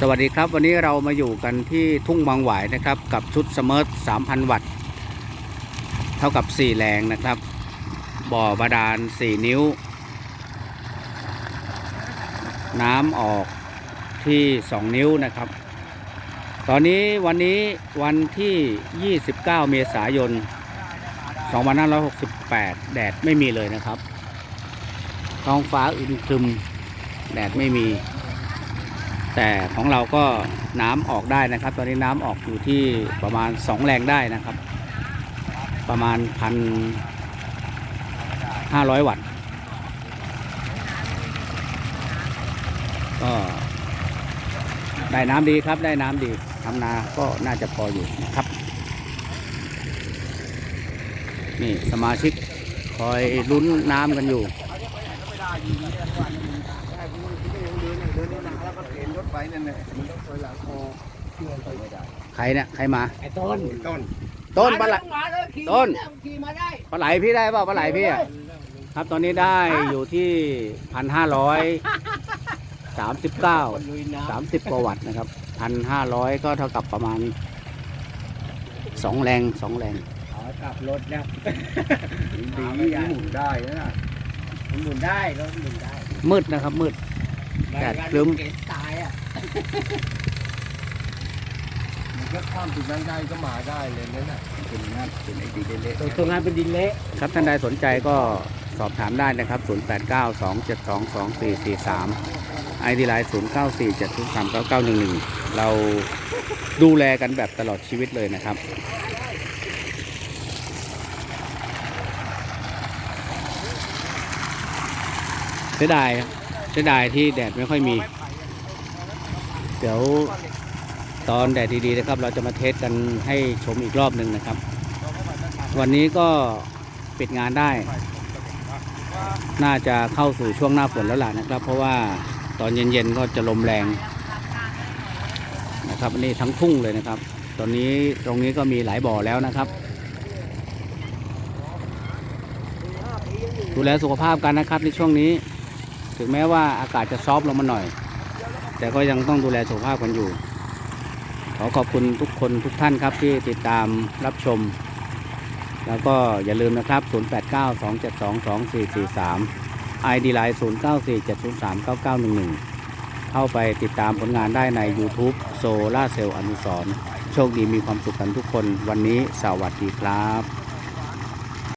สวัสดีครับ วันนี้เรามาอยู่กันที่ทุ่งบางหวายนะครับ กับชุดสมิร์ท3,000 วัตต์ เท่ากับ 4แรงนะครับ บ่อบาดาล 4 นิ้ว น้ำออกที่ 2 นิ้วนะครับ ตอนนี้วันนี้วันที่ 29 เมษายน 2568 แดดไม่มีเลยนะครับท้องฟ้าอึมครึม แดดไม่มี แต่ของเราก็น้ำออกได้นะครับ ตอนนี้น้ำออกอยู่ที่ประมาณ 2 แรงได้นะครับ ประมาณพันห้าร้อยวัตต์ก็ได้น้ำดีครับได้น้ำดีทำนาก็น่าจะพออยู่นะครับนี่สมาชิกคอยลุ้นน้ำกันอยู่ ใครเนี่ยใครมา ไอ้ต้นต้นต้นปลาไหลมาเลยขี่ต้น ขี่มาได้ปลาไหลพี่ได้เปล่าปลาไหลพี่อะครับตอนนี้ได้อยู่ที่พันห้าร้อยสามสิบเก้าลุยน้สามสิบกว่าวัตต์นะครับพันห้าร้อยก็เท่ากับประมาณสองแรงสองแรงำขอกลับรถนะดีหมุนได้นะมันหมุนได้รถหมุนได้มืดนะครับมืด แดดครึ้ม เก๋ตายอะมันก็ข้ามจุดนั้นได้ก็มาได้เลยนั่นน่ะเป็นงานเป็นไอดีเละตรงตรงงานเป็นดินเละครับท่านใดสนใจก็สอบถามได้นะครับ 0 8 9 2 7 2 2 4 4 3ไอดีไลน์0 9 4 7 0 3 9 9 1 1 เราดูแลกันแบบตลอดชีวิตเลยนะครับ เสียดายครับ เสียดายที่แดดไม่ค่อยมี เดี๋ยวตอนแดดดีๆนะครับ เราจะมาเทสกันให้ชมอีกรอบหนึ่งนะครับ วันนี้ก็ปิดงานได้ น่าจะเข้าสู่ช่วงหน้าฝนแล้วล่ะนะครับ เพราะว่าตอนเย็นๆก็จะลมแรงนะครับอันนี้ทั้งทุ่งเลยนะครับ ตอนนี้ตรงนี้ก็มีหลายบ่อแล้วนะครับ ดูแลสุขภาพกันนะครับในช่วงนี้ ถึงแม้ว่าอากาศจะซอฟลงมาหน่อย แต่ก็ยังต้องดูแลสุขภาพกันอยู่ ขอขอบคุณทุกคนทุกท่านครับที่ติดตามรับชม แล้วก็อย่าลืมนะครับ 0892722443 ID Line 0947039911 เข้าไปติดตามผลงานได้ใน YouTube โซล่าเซลล์อนุสร์โชคดีมีความสุขกันทุกคน วันนี้สวัสดีครับ